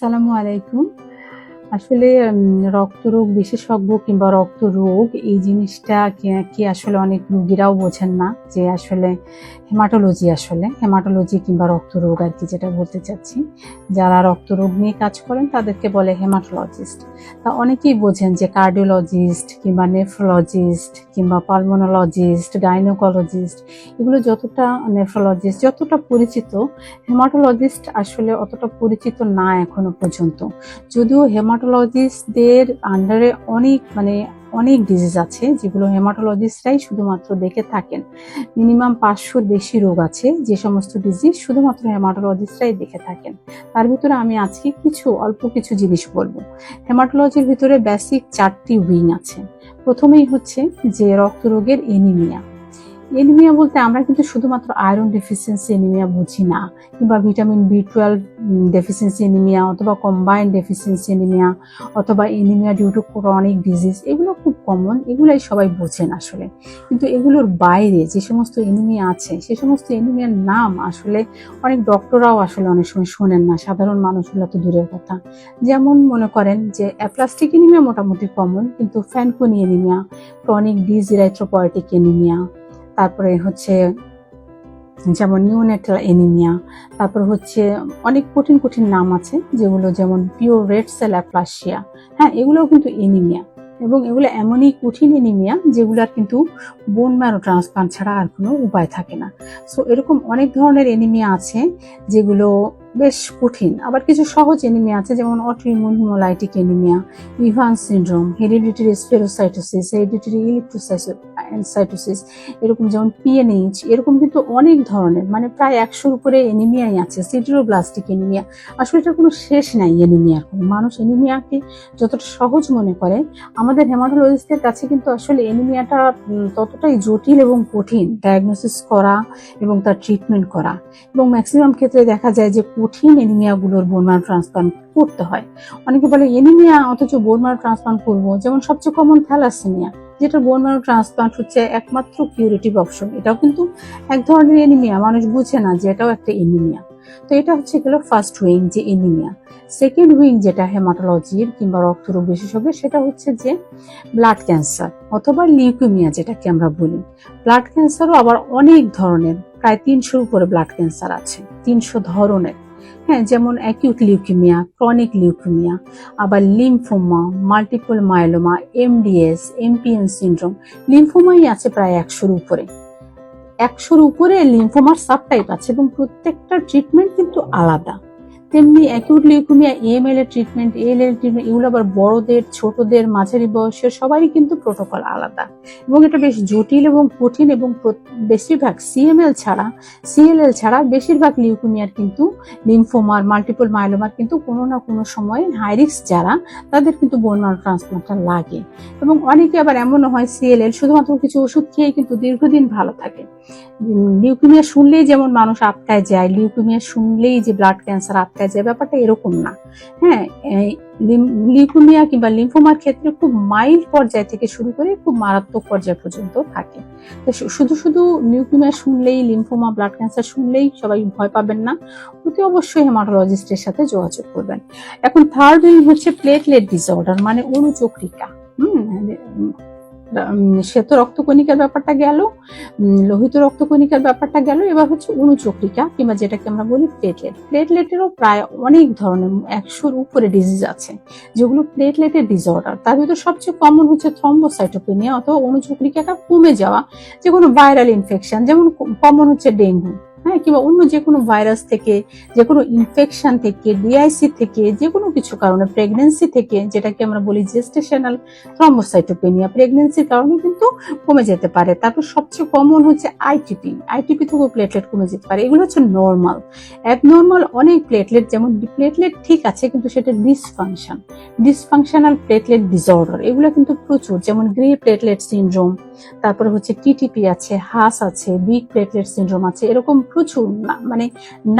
আসসালামু আলাইকুম। আসলে রক্তরোগ বিশেষজ্ঞ কিংবা রক্তরোগ এই জিনিসটা কি- আসলে অনেক রুগীরাও বোঝেন না যে আসলে হেমাটোলজি আসলে, হেমাটোলজি কিংবা রক্তরোগ আর কি যেটা বলতে চাচ্ছি। যারা রক্তরোগ নিয়ে কাজ করেন তাদেরকে বলে হেমাটোলজিস্ট। তা অনেকেই বোঝেন যে কার্ডিওলজিস্ট কিংবা নেফ্রোলজিস্ট কিংবা পালমোনোলজিস্ট, গাইনোকোলজিস্ট, এগুলো যতটা নেফ্রোলজিস্ট, যতটা পরিচিত, হেমাটোলজিস্ট আসলে অতটা পরিচিত না এখনও পর্যন্ত। যদিও হেমাটোলজিস্টদের আন্ডারে অনেক মানে অনেক ডিজিজ আছে, যেগুলো হেমাটোলজিস্টরাই শুধুমাত্র দেখে থাকেন। মিনিমাম পাঁচশোর বেশি রোগ আছে, যে সমস্ত ডিজিজ শুধুমাত্র হেমাটোলজিস্টরাই দেখে থাকেন। তার ভিতরে আমি আজকে কিছু, অল্প কিছু জিনিস বলব। হেমাটোলজির ভিতরে বেসিক চারটি উইং আছে। প্রথমেই হচ্ছে যে রক্তরোগের এনিমিয়া এনিমিয়া বলতে আমরা কিন্তু শুধুমাত্র আয়রন ডেফিসিয়েন্সি এনিমিয়া বুঝি না, কিংবা vitamin B twelve deficiency anaemia অথবা কম্বাইন্ড ডেফিসিয়েন্সি এনিমিয়া অথবা anaemia due to chronic disease এগুলো খুব কমন এগুলাই সবাই বোঝেন আসলে। কিন্তু এগুলোর বাইরে যে সমস্ত এনিমিয়া আছে, সে সমস্ত এনিমিয়ার নাম আসলে অনেক ডক্টররাও আসলে অনেক সময় শোনেন না, সাধারণ মানুষগুলো তো দূরের কথা। যেমন মনে করেন যে অ্যাপ্লাস্টিক এনিমিয়া মোটামুটি কমন কিন্তু Fanconi anaemia chronic dyserythropoietic anaemia তারপরে হচ্ছে যেমন নিউনেটাল এনিমিয়া তারপর হচ্ছে অনেক কঠিন কঠিন নাম আছে যেগুলো যেমন পিওর রেড সেল অ্যাপ্লাসিয়া হ্যাঁ এগুলোও কিন্তু এনিমিয়া এবং এগুলো এমনই কঠিন এনিমিয়া যেগুলোর কিন্তু বোন ম্যারো ট্রান্সপ্লান্ট ছাড়া আর কোনো উপায় থাকে না। সো এরকম অনেক ধরনের এনিমিয়া আছে যেগুলো বেশ কঠিন। আবার কিছু সহজ এনিমিয়া আছে যেমন autoimmune haemolytic anaemia Evan syndrome hereditary spherocytosis hereditary elliptocytosis এরকম যেমন পিএনএইচ এরকম কিন্তু অনেক ধরনের মানে প্রায় একশোর উপরে এনিমিয়াই আছে সিড্রোব্লাস্টিক এনিমিয়া আসলে এটার কোনো শেষ নাই এনিমিয়ার কোনো। মানুষ এনিমিয়াকে যতটা সহজ মনে করে, আমাদের হেমাটোলজিস্টের কাছে কিন্তু আসলে এনিমিয়াটা ততটাই জটিল এবং কঠিন ডায়াগনোসিস করা এবং তার ট্রিটমেন্ট করা। এবং ম্যাক্সিমাম ক্ষেত্রে দেখা যায় যে কঠিন এনিমিয়াগুলোর বোনমার ট্রান্সপ্লান্ট করতে হয়। অনেকে বলে এনিমিয়া অথচ বোনমার ট্রান্সপ্লান্ট করব? যেমন সবচেয়ে কমন থ্যালাসেমিয়া যেটা বোন ম্যারো ট্রান্সপ্লান্ট হচ্ছে একমাত্র কিউরেটিভ অপশন এটাও কিন্তু এক ধরনের এনিমিয়া মানুষ বুঝে না যে এটাও একটা এনিমিয়া তো এটা হচ্ছে গেল ফার্স্ট উইং যে এনিমিয়া সেকেন্ড উইং যেটা হেমাটোলজির কিংবা রক্তরোগ বিশেষজ্ঞ সেটা হচ্ছে যে ব্লাড ক্যান্সার অথবা লিউকেমিয়া যেটাকে আমরা বলি। ব্লাড ক্যান্সারও আবার অনেক ধরনের, প্রায় তিনশোর উপরে ব্লাড ক্যান্সার আছে, তিনশো ধরনের। হ্যাঁ যেমন অ্যাকিউট লিউকেমিয়া ক্রনিক লিউকেমিয়া আবার lymphoma multiple myeloma MDS MPN syndrome লিমফোমাই আছে প্রায় একশোর উপরে। একশোর উপরে লিমফোমার সাবটাইপ আছে এবং প্রত্যেকটা ট্রিটমেন্ট কিন্তু আলাদা। তেমনি অ্যাকিউট লিউকেমিয়া এএমএল এর ট্রিটমেন্ট এল এর ট্রিটমেন্ট এগুলো আবার বড়দের, ছোটদের, মাঝারি বয়সের সবারই কিন্তু প্রোটোকল আলাদা। এবং এটা বেশ জটিল এবং কঠিন এবং বেশিরভাগ সিএমএল ছাড়া সিএলএল ছাড়া বেশিরভাগ লিউকেমিয়ার কিন্তু লিমফোমার মাল্টিপল মাইলোমার কিন্তু কোনো না কোনো সময় হাই রিস্ক যারা, তাদের কিন্তু বোন ম্যারো ট্রান্সপ্লান্টটা লাগে। এবং অনেকে আবার এমনও হয় সিএলএল শুধুমাত্র কিছু ওষুধ খেয়ে কিন্তু দীর্ঘদিন ভালো থাকে। লিউকেমিয়া শুনলেই যেমন মানুষ আটকায় যায় লিউকেমিয়া শুনলেই যে ব্লাড ক্যান্সার আটকায় যায় ব্যাপারটা এরকম না। হ্যাঁ লিউকেমিয়া কিংবা লিম্ফোমার ক্ষেত্রে খুব মাইল্ড পর্যায় থেকে শুরু করে খুব মারাত্মক পর্যায় পর্যন্ত থাকে। তো শুধু শুধু লিউকেমিয়া শুনলেই, লিম্ফোমা, ব্লাড ক্যান্সার শুনলেই সবাই ভয় পাবেন না। অতি অবশ্যই হেমাটোলজিস্টের সাথে যোগাযোগ করবেন। এখন থার্ড হচ্ছে প্লেটলেট ডিসঅর্ডার মানে অনুচক্রিকা। শ্বেত রক্তকণিকার ব্যাপারটা গেল লোহিত রক্তকণিকার ব্যাপারটা গেল, এবার হচ্ছে অনুচক্রিকা কিংবা যেটাকে আমরা বলি প্লেটলেট প্লেটলেটেরও প্রায় অনেক ধরনের, একশোর উপরে ডিজিজ আছে, যেগুলো প্লেটলেটের ডিসঅর্ডার তার ভিতর সবচেয়ে কমন হচ্ছে থ্রম্বোসাইটোপেনিয়া অথবা অনুচক্রিকাটা কমে যাওয়া যে কোনো ভাইরাল ইনফেকশন যেমন কমন হচ্ছে ডেঙ্গু। হ্যাঁ কিংবা অন্য যে কোনো ভাইরাস থেকে যে কোনো ইনফেকশন থেকে ডিআইসি থেকে যে কোনো কিছু কারণে প্রেগনেন্সি থেকে, যেটাকে আমরা বলি জেস্টেশনাল থ্রম্বোসাইটোপেনিয়া প্রেগনেন্সির কারণে কিন্তু কমে যেতে পারে। তারপর সবচেয়ে কমন হচ্ছে আইটিপি আইটিপি থেকেও প্লেটলেট কমে যেতে পারে। এগুলো হচ্ছে নর্মাল অ্যাবনর্মাল অনেক প্লেটলেট যেমন প্লেটলেট ঠিক আছে, কিন্তু সেটা ডিসফাংশন ডিসফাংশনাল প্লেটলেট ডিসঅর্ডার এগুলো কিন্তু প্রচুর। যেমন গ্রে প্লেটলেট সিনড্রোম তারপরে হচ্ছে টিটিপি আছে হাস আছে বিগ প্লেটলেট সিনড্রোম আছে, এরকম প্রচুর মানে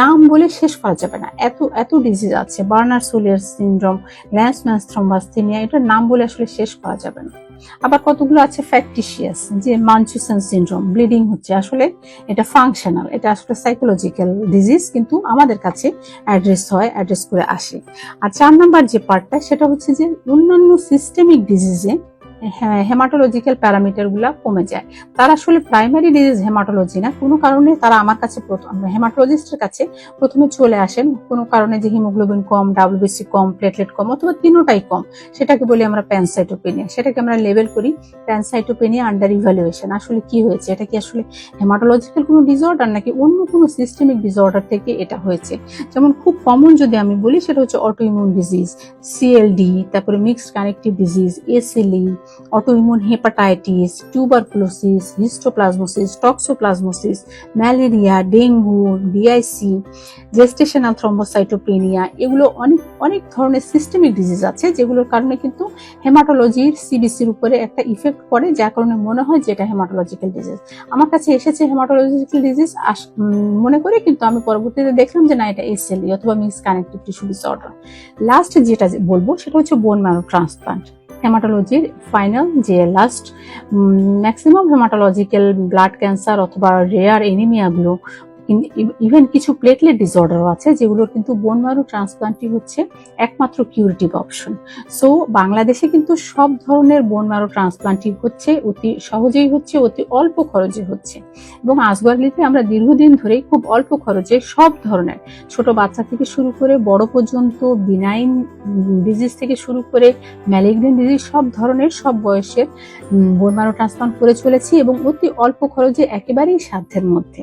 নাম বলে শেষ করা যাবে না। এত এত ডিজিজ আছে। Bernard Soulier syndrome Glanzmann thrombasthenia এটার নাম বলে আসলে শেষ করা যাবে না। আবার কতগুলো আছে? ফ্যাকটিশিয়াস যে মানচুসন সিনড্রোম ব্লিডিং হচ্ছে। আসলে এটা ফাংশনাল এটা আসলে সাইকোলজিক্যাল ডিজিজ কিন্তু আমাদের কাছে অ্যাড্রেস হয় অ্যাড্রেস করে আসে। আর চার নাম্বার যে পার্টটা সেটা হচ্ছে যে অন্যান্য সিস্টেমিক ডিজিজে হেমাটোলজিক্যাল প্যারামিটারগুলো কমে যায়। তারা আসলে প্রাইমারি ডিজিজ হেমাটোলজি না, কোনো কারণে তারা আমার কাছে হেমাটোলজিস্টের কাছে প্রথমে চলে আসেন। কোনো কারণে যে হিমোগ্লোবিন কম ডাব্লিউবিসি কম প্লেটলেট কম অথবা তিনোটাই কম, সেটাকে বলি আমরা প্যানসাইটোপেনিয়া সেটাকে আমরা লেবেল করি প্যানসাইটোপেনিয়া আন্ডার ইভ্যালুয়েশন আসলে কি হয়েছে? এটা কি আসলে হেমাটোলজিক্যাল কোনো ডিসঅর্ডার নাকি অন্য কোনো সিস্টেমিক ডিসঅর্ডার থেকে এটা হয়েছে? যেমন খুব কমন যদি আমি বলি, সেটা হচ্ছে অটো অটোইমিউন ডিজিজ সিএলডি তারপরে mixed connective disease SLE autoimmune hepatitis tuberculosis histoplasmosis toxoplasmosis malaria dengue DIC gestational thrombocytopenia এগুলো অনেক অনেক ধরনের সিস্টেমিক ডিজিজ আছে, যেগুলোর কারণে কিন্তু হেমাটোলজির সিবিসির উপরে একটা ইফেক্ট পড়ে, যার কারণে মনে হয় যে এটা হেমাটোলজিক্যাল ডিজিজ আমার কাছে এসেছে হেমাটোলজিক্যাল ডিজিজ মনে করে কিন্তু আমি পরবর্তীতে দেখলাম যে না, এটা এসএলই অথবা mixed connective tissue disorder last যেটা বলব, সেটা হচ্ছে বোন ম্যারো ট্রান্সপ্লান্ট হেমাটোলজির ফাইনাল যে last maximum haematological blood cancer অথবা রেয়ার এনিমিয়াগুলো ইভেন কিছু প্লেটলেট ডিসঅর্ডারও আছে, যেগুলোর কিন্তু বোন ম্যারো ট্রান্সপ্লান্টই হচ্ছে একমাত্র কিউরেটিভ অপশন সো বাংলাদেশে কিন্তু সব ধরনের বোন ম্যারো ট্রান্সপ্লান্টই হচ্ছে, অতি সহজেই হচ্ছে, অতি অল্প খরচে হচ্ছে। এবং আসগরলিতে আমরা দীর্ঘদিন ধরেই খুব অল্প খরচে সব ধরনের, ছোট বাচ্চা থেকে শুরু করে বড় পর্যন্ত বিনাইন ডিজিজ থেকে শুরু করে ম্যালিগনেন্ট ডিজিজ সব ধরনের, সব বয়সের বোন ম্যারো ট্রান্সপ্লান্ট করে চলেছি এবং অতি অল্প খরচে একেবারেই সাধ্যের মধ্যে।